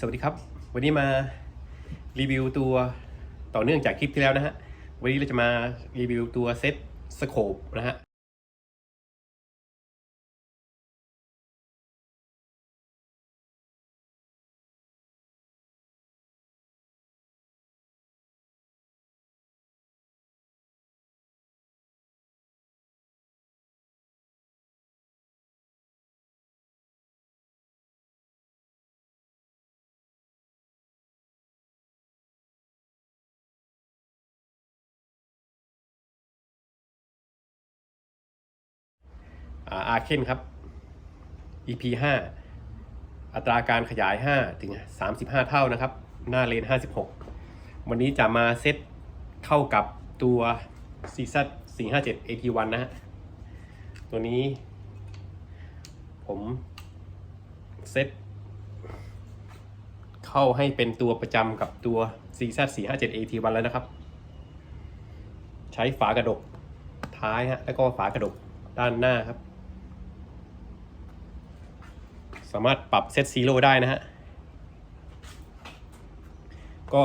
สวัสดีครับ วันนี้มารีวิวตัวต่อเนื่องจากคลิปที่แล้วนะฮะ วันนี้เราจะมารีวิวตัวเซตสโคปนะฮะ อาเคนครับ EP 5 อัตราการขยาย 5 ถึง 35 เท่านะครับ หน้าเลน 56 วันนี้จะมาเซตเข้ากับตัว c z 457 AT1 นะฮะ ตัวนี้ ผมเซตเข้าให้เป็นตัวประจำกับตัว c z 457 AT1 แล้วนะครับ ใช้ฝากระดกท้ายฮะ แล้วก็ฝากระดกด้านหน้าครับ สามารถปรับเซตซีโร่ได้นะฮะ ก็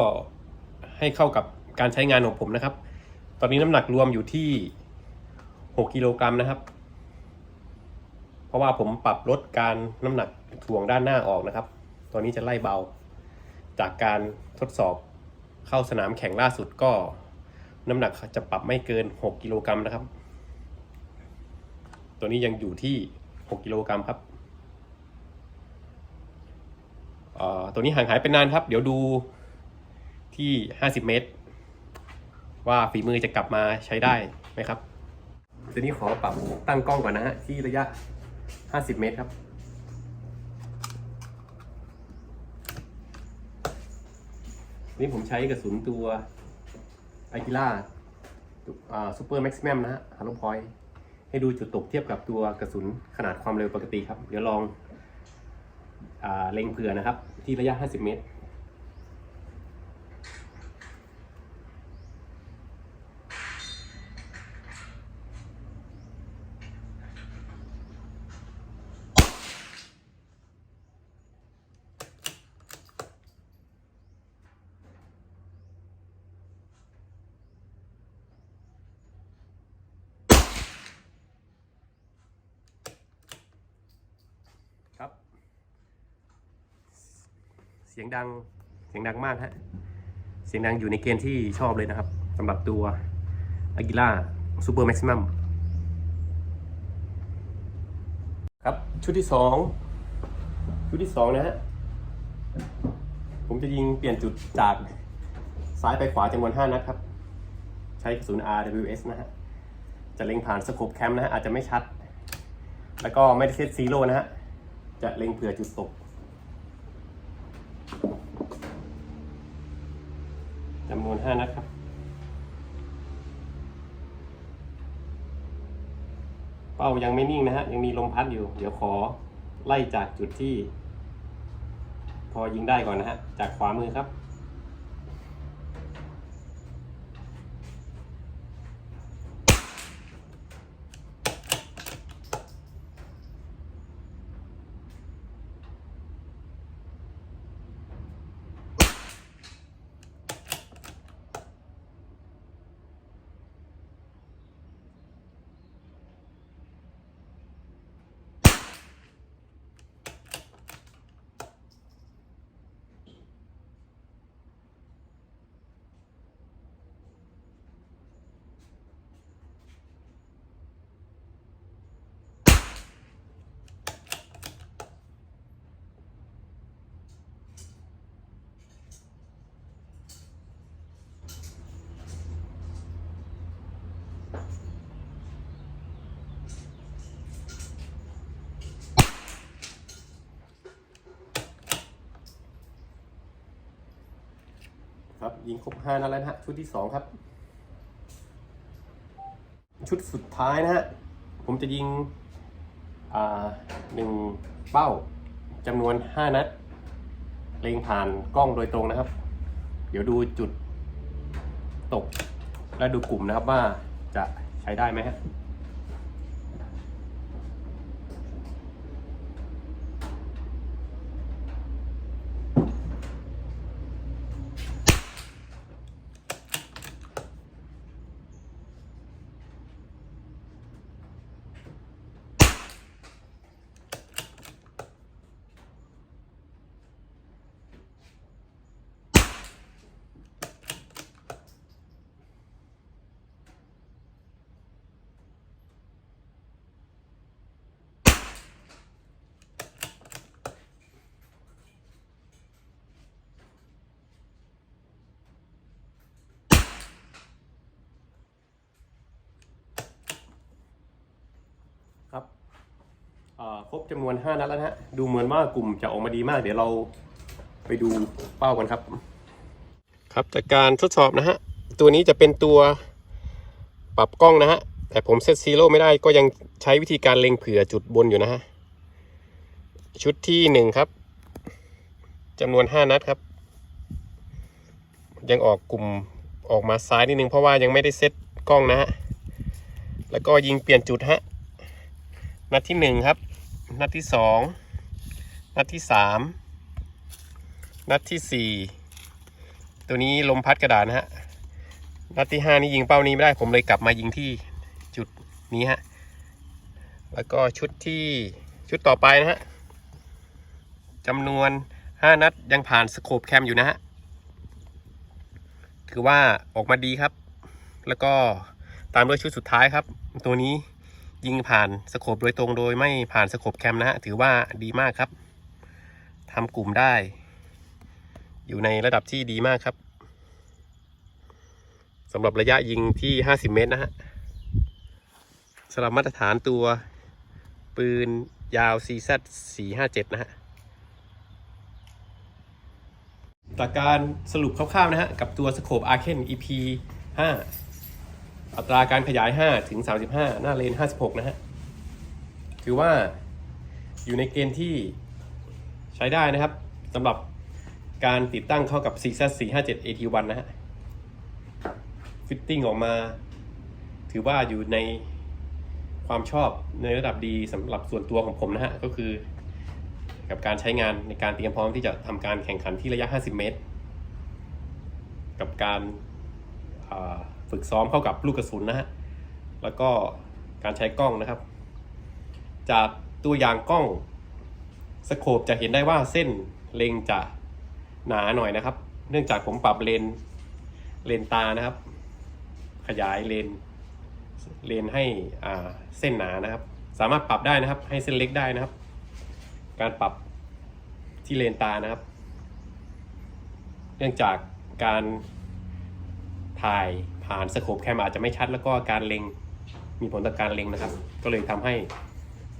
ให้เข้ากับการใช้งานของผมนะครับ ตอนนี้น้ำหนักรวมอยู่ที่ 6 กิโลกรัมนะครับ เพราะว่าผมปรับลดการน้ำหนักถ่วงด้านหน้าออกนะครับ ตอนนี้จะไล่เบา จากการทดสอบเข้าสนามแข่งล่าสุดก็น้ำหนักจะปรับไม่เกิน 6 กิโลกรัมนะครับ ตัวนี้ยังอยู่ที่ 6 กิโลกรัมครับ เอ่อ ตัวนี้ห่างหายไปนานครับ เดี๋ยวดูที่ 50 เมตร ว่าฝีมือจะกลับมาใช้ได้ไหมครับตัวนี้ขอปรับตั้งกล้องก่อนนะฮะที่ระยะ 50 เมตรครับนี่ผมใช้กระสุนตัวไอากิล่าซูเปอร์แม็กซิมัมนะฮะฮาร์โลพอยให้ดูจุดตกเทียบกับตัวกระสุนขนาดความเร็วปกติครับ เดี๋ยวลองอเล็งเผื่อนะครับ ที่ระยะ 50 เมตร เสียงดังเสียงดังมากฮะเสียงดังอยู่ในเกณฑ์ที่ชอบเลยนะครับสำหรับตัว Aguila Super Maximum ครับ ชุดที่สองชุดที่สองนะฮะผมจะยิงเปลี่ยนจุดจากซ้ายไปขวาจำนวน5นัดครับ ใช้กระสุน RWS นะฮะจะเล็งผ่านสโคปแคมนะฮะอาจจะไม่ชัด แล้วก็ไม่ได้เซตซีโร่นะฮะจะเล็งเผื่อจุดตก จำนวน5นัดครับ เป้ายังไม่นิ่งนะฮะ ยังมีลมพัดอยู่ เดี๋ยวขอไล่จากจุดที่ พอยิงได้ก่อนนะฮะ จากขวามือครับ ยิงครบห้านัดแล้วนะฮะชุดที่สองครับ ชุดสุดท้ายนะฮะผมจะยิงหนึ่งเป้าจำนวนห้านัด เล็งผ่านกล้องโดยตรงนะครับ เดี๋ยวดูจุดตกและดูกลุ่มนะครับว่าจะใช้ได้ไหมฮะ ครบจำนวน 5 นัดแล้วนะฮะ ดูเหมือนว่ากลุ่มจะออกมาดีมาก เดี๋ยวเราไปดูเป้ากันครับ ครับจากการทดสอบนะฮะ ตัวนี้จะเป็นตัวปรับกล้องนะฮะ แต่ผมเซตซีโร่ไม่ได้ก็ยังใช้วิธีการเล็งเผื่อจุดบนอยู่นะฮะ ชุดที่หนึ่งครับจำนวน 5 นัดครับ ยังออกกลุ่มออกมาซ้ายนิดนึงเพราะว่ายังไม่ได้เซตกล้องนะฮะ แล้วก็ยิงเปลี่ยนจุดฮะ นัดที่หนึ่งครับ นัดที่สองนัดที่สามนัดที่สี่ตัวนี้ลมพัดกระดาษนะฮะนัดที่ห้านี่ยิงเป้านี้ไม่ได้ผมเลยกลับมายิงที่จุดนี้ฮะแล้วก็ชุดที่ชุดต่อไปนะฮะจำนวนห้านัดยังผ่านสโคปแคมอยู่นะฮะถือว่าออกมาดีครับ แล้วก็ตามด้วยชุดสุดท้ายครับ ตัวนี้ ยิงผ่านสโคปโดยตรงโดยไม่ผ่านสโคปแคมนะฮะถือว่าดีมากครับทำกลุ่มได้ อยู่ในระดับที่ดีมากครับสำหรับระยะยิงที่ 50 เมตรนะฮะสำหรับมาตรฐานตัวปืนยาว CZ 457 นะฮะจากการสรุปคร่าวๆนะฮะ กับตัวสโคป Arken EP 5 อัตราการขยาย 5 ถึง 35 หน้าเลน 56 นะฮะ ถือว่าอยู่ในเกณฑ์ที่ใช้ได้นะครับสำหรับการติดตั้งเข้ากับ CZ 457 AT1 นะฮะ ฟิตติ้งออกมา ถือว่าอยู่ในความชอบในระดับดีสำหรับส่วนตัวของผมนะฮะ ก็คือ กับการใช้งานในการเตรียมพร้อมที่จะทำการแข่งขันที่ระยะ 50 เมตร กับการ ฝึกซ้อมเข้ากับลูกกระสุนนะฮะ แล้วก็การใช้กล้องนะครับ จากตัวอย่างกล้องสโคปจะเห็นได้ว่าเส้นเล็งจะหนาหน่อยนะครับ เนื่องจากผมปรับเลนเลนตานะครับ ขยายเลนเลนให้อ่าเส้นหนานะครับ สามารถปรับได้นะครับ ให้เส้นเล็กได้นะครับ การปรับที่เลนตานะครับ เนื่องจากการถ่าย ผ่านสโคปแคมอาจจะไม่ชัด แล้วก็การเล็งมีผลต่อการเล็งนะครับ ก็เลยทำให้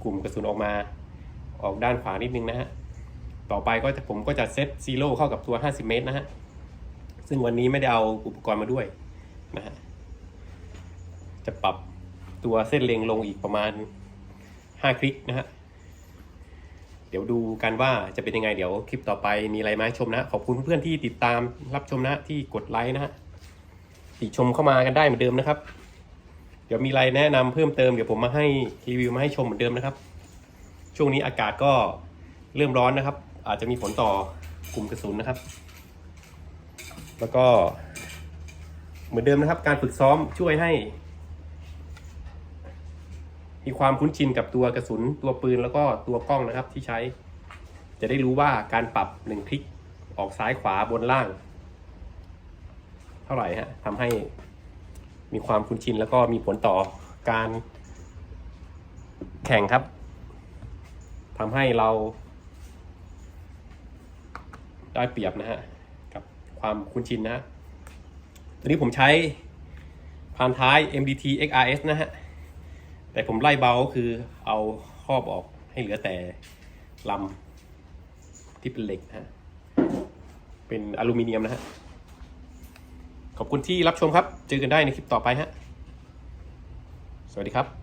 กลุ่มกระสุนออกมาออกด้านขวานิดนึงนะฮะต่อไปก็จะผมก็จะเซตซีโร่เข้ากับตัว 50 เมตรนะฮะซึ่งวันนี้ไม่ได้เอาอุปกรณ์มาด้วยนะฮะจะปรับตัวเส้นเล็งลงอีกประมาณ 5 คลิกนะฮะเดี๋ยวดูกันว่าจะเป็นยังไงเดี๋ยวคลิปต่อไปมีอะไรมาให้ชมนะ ขอบคุณเพื่อนๆที่ติดตามรับชมนะที่กดไลค์นะฮะ ติชมเข้ามากันได้เหมือนเดิมนะครับ เดี๋ยวมีอะไรแนะนำเพิ่มเติมเดี๋ยวผมมาให้รีวิวมาให้ชมเหมือนเดิมนะครับ ช่วงนี้อากาศก็เริ่มร้อนนะครับ อาจจะมีผลต่อกลุ่มกระสุนนะครับ แล้วก็เหมือนเดิมนะครับ การฝึกซ้อมช่วยให้ มีความคุ้นชินกับตัวกระสุน ตัวปืนแล้วก็ตัวกล้องนะครับที่ใช้ จะได้รู้ว่าการปรับหนึ่งคลิกออกซ้ายขวาบนล่าง ท่าไหร่ฮะทำให้มีความคุ้นชินแล้วก็มีผลต่อการแข่งครับทำให้เรา ได้เปรียบนะฮะกับความคุ้นชินนะฮะตัวนี้ผมใช้พานท้าย MDT XRS นะฮะ แต่ผมไล่เบาก็คือเอาครอบออกให้เหลือแต่ลำที่เป็นเหล็กนะฮะ เป็นอลูมิเนียมนะฮะ ขอบคุณที่รับชมครับ เจอกันได้ในคลิปต่อไปฮะ สวัสดีครับ